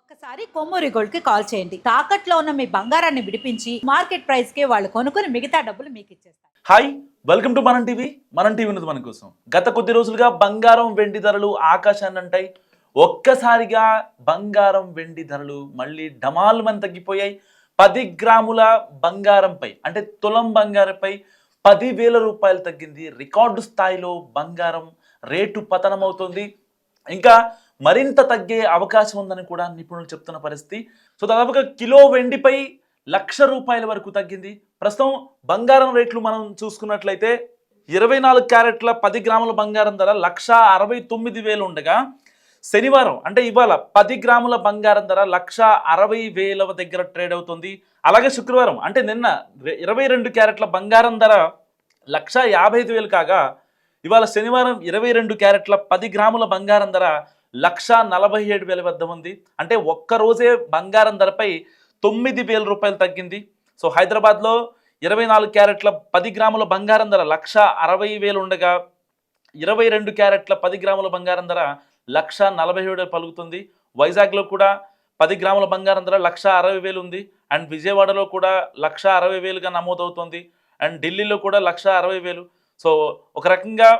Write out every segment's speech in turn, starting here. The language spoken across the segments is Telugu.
ఒక్కసారి కొమ్మూరి గోల్డ్కి కాల్ చేయండి. తాకట్లో ఉన్న మీ బంగారాన్ని విడిపించి మార్కెట్ ప్రైస్కి వాళ్ళు కొనుక్కుని మిగతా డబ్బులు మీకు ఇచ్చేస్తారు. Hi welcome to Manam TV. Manam TV ఉన్నది మన కోసం. గత కొద్ది రోజులుగా బంగారం వెండి ధరలు ఆకాశాన్ని అంటాయి. ఒక్కసారిగా బంగారం వెండి ధరలు మళ్ళీ డమాల్ మన తగ్గిపోయాయి. పది గ్రాముల బంగారంపై అంటే తులం బంగారంపై పదివేల రూపాయలు తగ్గింది. రికార్డు స్థాయిలో బంగారం రేటు పతనం అవుతుంది ఇంకా మరింత తగ్గే అవకాశం ఉందని కూడా నిపుణులు చెప్తున్న పరిస్థితి. సో దాదాపుగా కిలో వెండిపై లక్ష రూపాయల వరకు తగ్గింది. ప్రస్తుతం బంగారం రేట్లు మనం చూసుకున్నట్లయితే ఇరవై నాలుగు క్యారెట్ల పది గ్రాముల బంగారం ధర లక్ష అరవై తొమ్మిది వేలు ఉండగా శనివారం అంటే ఇవాళ పది గ్రాముల బంగారం ధర లక్ష అరవై వేల దగ్గర ట్రేడ్ అవుతుంది. అలాగే శుక్రవారం అంటే నిన్న ఇరవై రెండు క్యారెట్ల బంగారం ధర లక్ష యాభై ఐదు వేలు కాగా ఇవాళ శనివారం ఇరవై రెండు క్యారెట్ల పది గ్రాముల బంగారం ధర లక్షా నలభై ఏడు వేల వద్ద ఉంది. అంటే ఒక్క రోజే బంగారం ధరపై తొమ్మిది వేల రూపాయలు తగ్గింది. సో హైదరాబాద్లో ఇరవై నాలుగు క్యారెట్ల పది గ్రాముల బంగారం ధర లక్ష అరవై వేలు ఉండగా ఇరవై రెండు క్యారెట్ల పది గ్రాముల బంగారం ధర లక్ష నలభై ఏడు పలుకుతుంది. వైజాగ్లో కూడా పది గ్రాముల బంగారం ధర లక్ష అరవై వేలు ఉంది. అండ్ విజయవాడలో కూడా లక్ష అరవై వేలుగా నమోదవుతుంది. అండ్ ఢిల్లీలో కూడా లక్ష అరవై వేలు. సో ఒక రకంగా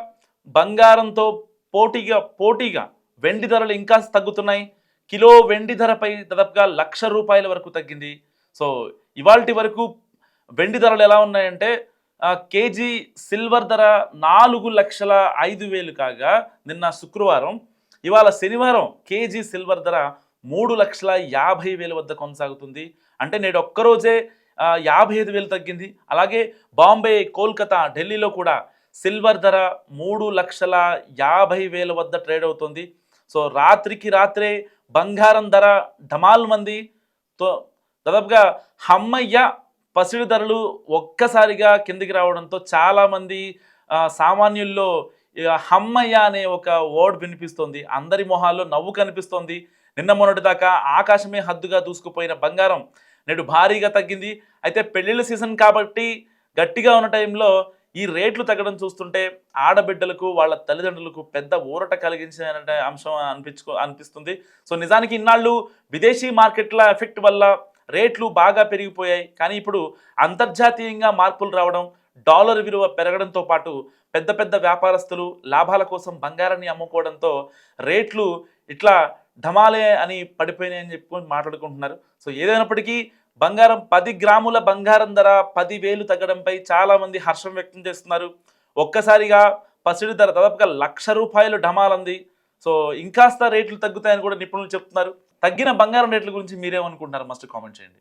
బంగారంతో పోటీగా పోటీగా వెండి ధరలు ఇంకా తగ్గుతున్నాయి. కిలో వెండి ధరపై దాదాపుగా లక్ష రూపాయల వరకు తగ్గింది. సో ఇవాల్టి వరకు వెండి ధరలు ఎలా ఉన్నాయంటే కేజీ సిల్వర్ ధర నాలుగు లక్షల ఐదు వేలు కాగా నిన్న శుక్రవారం ఇవాళ శనివారం కేజీ సిల్వర్ ధర మూడు లక్షల యాభై వేల వద్ద కొనసాగుతుంది. అంటే నేడు ఒక్కరోజే యాభై ఐదు వేలు తగ్గింది. అలాగే బాంబే కోల్కతా ఢిల్లీలో కూడా సిల్వర్ ధర మూడు లక్షల యాభై వేల వద్ద ట్రేడ్ అవుతుంది. సో రాత్రికి రాత్రే బంగారం ధర ఢమాల్ మంది. తో దాదాపుగా హమ్మయ్య పసిడి ధరలు ఒక్కసారిగా కిందికి రావడంతో చాలామంది సామాన్యుల్లో ఇక హమ్మయ్య అనే ఒక వర్డ్ వినిపిస్తోంది. అందరి మొహాల్లో నవ్వు కనిపిస్తోంది. నిన్న మొన్నటి దాకా ఆకాశమే హద్దుగా దూసుకుపోయిన బంగారం నేడు భారీగా తగ్గింది. అయితే పెళ్ళిళ్ళ సీజన్ కాబట్టి గట్టిగా ఉన్న టైంలో ఈ రేట్లు తగ్గడం చూస్తుంటే ఆడబిడ్డలకు వాళ్ళ తల్లిదండ్రులకు పెద్ద ఊరట కలిగించిన అంశం అనిపించుకో అనిపిస్తుంది. సో నిజానికి ఇన్నాళ్ళు విదేశీ మార్కెట్ల ఎఫెక్ట్ వల్ల రేట్లు బాగా పెరిగిపోయాయి. కానీ ఇప్పుడు అంతర్జాతీయంగా మార్పులు రావడం డాలర్ విలువ పెరగడంతో పాటు పెద్ద పెద్ద వ్యాపారస్తులు లాభాల కోసం బంగారాన్ని అమ్ముకోవడంతో రేట్లు ఇట్లా ధమాలే అని పడిపోయినాయని చెప్పుకొని మాట్లాడుకుంటున్నారు. సో ఏదైనప్పటికీ బంగారం పది గ్రాముల బంగారం ధర పదివేలు తగ్గడంపై చాలామంది హర్షం వ్యక్తం చేస్తున్నారు. ఒక్కసారిగా పసిడి ధర దాదాపుగా లక్ష రూపాయలు ఢమాలంది. సో ఇంకాస్త రేట్లు తగ్గుతాయని కూడా నిపుణులు చెప్తున్నారు. తగ్గిన బంగారం రేట్ల గురించి మీరేమనుకుంటున్నారు? మస్ట్ కామెంట్ చేయండి.